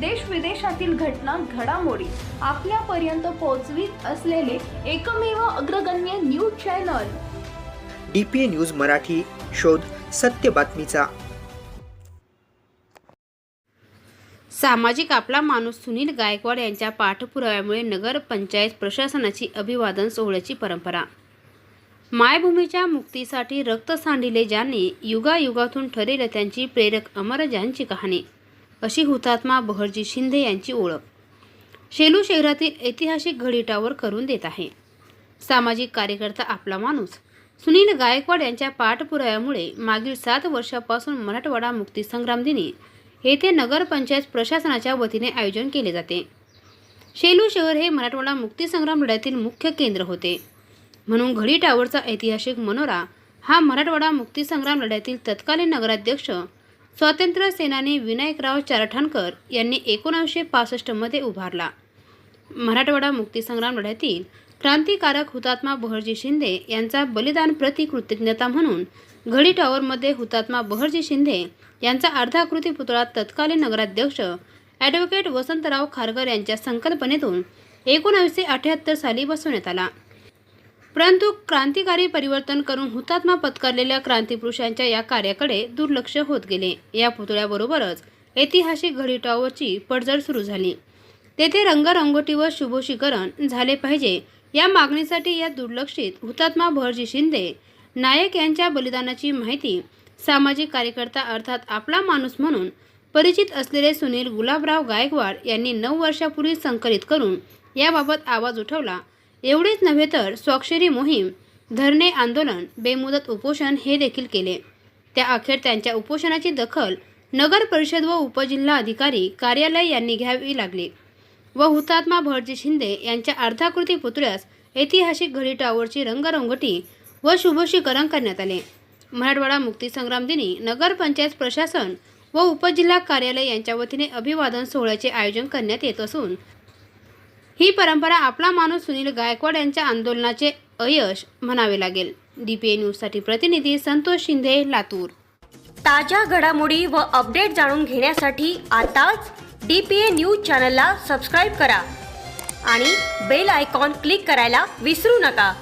देश विदेशातील घटना घडामोडी आपल्यापर्यंत पोहोचवीत असलेले एकमेव अग्रगण्य news channel. D P A news Marathi शोध सत्य बातमीचा. सामाजिक आपला माणूस सुनील गायकवाड यांच्या पाठपुराव्यामुळे नगर पंचायत प्रशासनाची अभिवादन सोहळ्याची परंपरा. मायभूमीच्या मुक्तीसाठी रक्त सांडिले ज्यांनी युगायुगातून ठरेल त्यांची प्रेरक अमरजांची कहाणी. अशी हुतात्मा बहरजी शिंदे यांची ओळख. शेलू शहरातील ऐतिहासिक घडी टावर करून देत आहे. सामाजिक कार्यकर्ता आपला माणूस. सुनील गायकवाड यांच्या पाठपुराव्यामुळे मागील सात वर्षापासून मराठवाडा मुक्तीसंग्राम दिनी येथे नगरपंचायत प्रशासनाच्या वतीने आयोजन केले जाते. शेलू शहर हे मराठवाडा मुक्तीसंग्राम लढ्यातील मुख्य केंद्र होते. म्हणून घडी टावरचा ऐतिहासिक मनोरा हा मराठवाडा मुक्तीसंग्राम लढ्यातील तत्कालीन नगराध्यक्ष स्वातंत्र्य सेनानी विनायकराव चारठाणकर यांनी एकोणावीसशे पासष्टमध्ये उभारला. मराठवाडा मुक्तीसंग्राम लढ्यातील क्रांतिकारक हुतात्मा बहरजी शिंदे यांचा बलिदान प्रति कृतज्ञता म्हणून घडी टॉवरमध्ये हुतात्मा बहरजी शिंदे यांचा अर्धाकृती पुतळा तत्कालीन नगराध्यक्ष ॲडव्होकेट वसंतराव खारगर यांच्या संकल्पनेतून एकोणावीसशे अठ्याहत्तर साली बसवण्यात आला. परंतु क्रांतिकारी परिवर्तन करून हुतात्मा पत्करलेल्या क्रांतिपुरुषांच्या या कार्याकडे दुर्लक्ष होत गेले. या पुतळ्याबरोबरच ऐतिहासिक घडी टॉवरची पडझड सुरू झाली. तेथे रंगरंगोटी व शुभोशीकरण झाले पाहिजे या मागणीसाठी या दुर्लक्षित हुतात्मा भरजी शिंदे नायक यांच्या बलिदानाची माहिती सामाजिक कार्यकर्ता अर्थात आपला माणूस म्हणून परिचित असलेले सुनील गुलाबराव गायकवाड यांनी नऊ वर्षापूर्वी संकलित करून याबाबत आवाज उठवला एवढेच नव्हे तर स्वाक्षरी मोहीम धरणे आंदोलन बेमुदत उपोषण हे देखील केले. त्या अखेर त्यांच्या उपोषणाची दखल नगर परिषद व उपजिल्हा अधिकारी कार्यालय यांनी घ्यावी लागली. व हुतात्मा भटजी शिंदे यांच्या अर्धाकृती पुतळ्यास ऐतिहासिक घडी टावरची रंगरंगटी व शुभशीकरण करण्यात आले. मराठवाडा मुक्तीसंग्राम दिनी नगरपंचायत प्रशासन व उपजिल्हा कार्यालय यांच्या वतीने अभिवादन सोहळ्याचे आयोजन करण्यात येत असून ही परंपरा आपला माणूस सुनील गायकवाड यांच्या आंदोलनाचे अयश म्हणावे लागेल. डीपीए न्यूजसाठी प्रतिनिधी संतोष शिंदे लातूर. ताज्या घडामोडी व अपडेट जाणून घेण्यासाठी आताच डी पी ए न्यूज चॅनलला सबस्क्राईब करा आणि बेल आयकॉन क्लिक करायला विसरू नका.